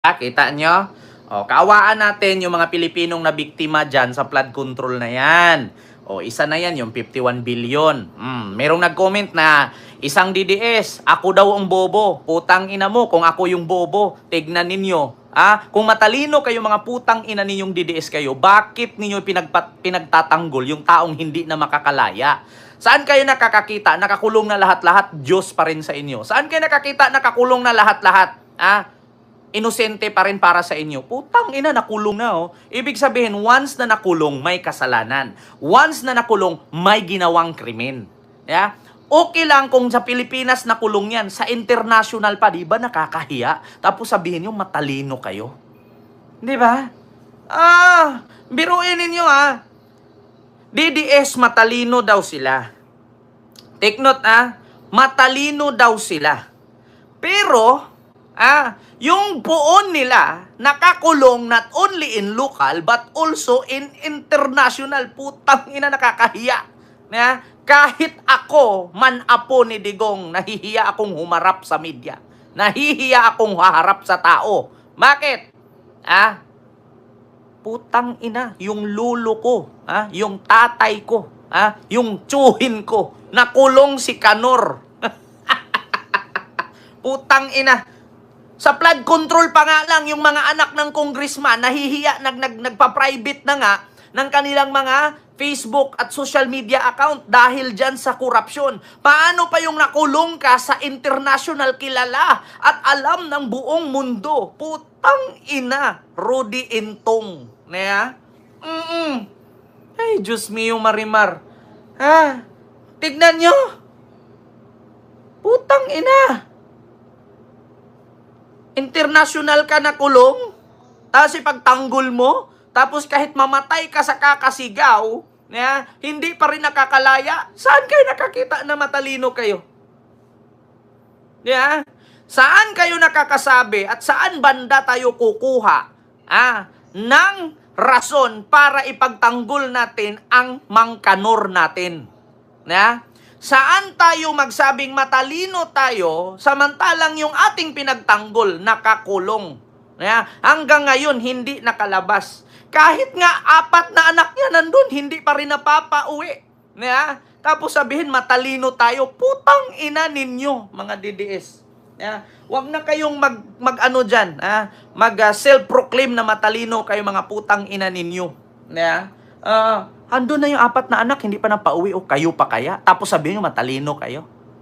Kita nyo? O, kaawaan natin yung mga Pilipinong na biktima dyan sa flood control na yan. O, isa na yan, yung 51 billion. Hmm, merong nag-comment na, isang DDS, ako daw ang bobo. Putang ina mo, kung ako yung bobo, tignan ninyo. Ah, kung matalino kayo mga putang ina ninyong DDS kayo, bakit ninyo pinagpat, pinagtatanggol yung taong hindi na makakalaya? Saan kayo nakakakita? Nakakulong na lahat-lahat, Diyos pa rin sa inyo. Saan kayo nakakita? Nakakulong na lahat-lahat. Ah, inosente pa rin para sa inyo. Putang ina, nakulong na oh. Ibig sabihin, once na nakulong, may kasalanan. Once na nakulong, may ginawang krimen. Yeah? Okay lang kung sa Pilipinas nakulong yan. Sa international pa, di ba nakakahiya? Tapos sabihin nyo, matalino kayo. Di ba? Ah, biruin ninyo ah. DDS matalino daw sila. Take note ah, matalino daw sila. Pero, ah, yung poon nila nakakulong not only in local but also in international. Putang ina nakakahiya. Na, kahit ako, man apo ni Digong, nahihiya akong humarap sa media. Nahihiya akong haharap sa tao. Bakit? Ah, putang ina, yung lulo ko, ha? yung tatay ko, ha? yung tsuhin ko, nakulong si Kanor. putang ina. Sa flood control pa nga lang, yung mga anak ng congressman, nahihiya, nag, nag, nagpa-private na nga ng kanilang mga Facebook at social media account dahil dyan sa korupsyon. Paano pa yung nakulong ka sa international kilala at alam ng buong mundo? Putang ina, Rudy Intong. Naya? Mm-mm. Ay, Diyos mio Marimar. Ha? Tignan nyo. Putang ina. International ka na kulong. Tapos ipagtanggol mo. Tapos kahit mamatay ka sa kakasigaw, na, hindi pa rin nakakalaya. Saan kayo nakakita na matalino kayo? Yeah? Saan kayo nakakasabi at saan banda tayo kukuha ah, ng rason para ipagtanggol natin ang mangkanor natin? Yeah? Saan tayo magsabing matalino tayo samantalang yung ating pinagtanggol nakakulong? Yeah? Hanggang ngayon hindi nakalabas. Kahit nga apat na anak niya nandun, hindi pa rin napapauwi. Yeah? Tapos sabihin, matalino tayo. Putang ina ninyo, mga DDS. Yeah? Huwag na kayong mag, mag ano dyan, ah? mag ah, self-proclaim na matalino kayo mga putang ina ninyo. Yeah? Ah, andun na yung apat na anak, hindi pa napauwi. O kayo pa kaya? Tapos sabihin nyo, matalino kayo.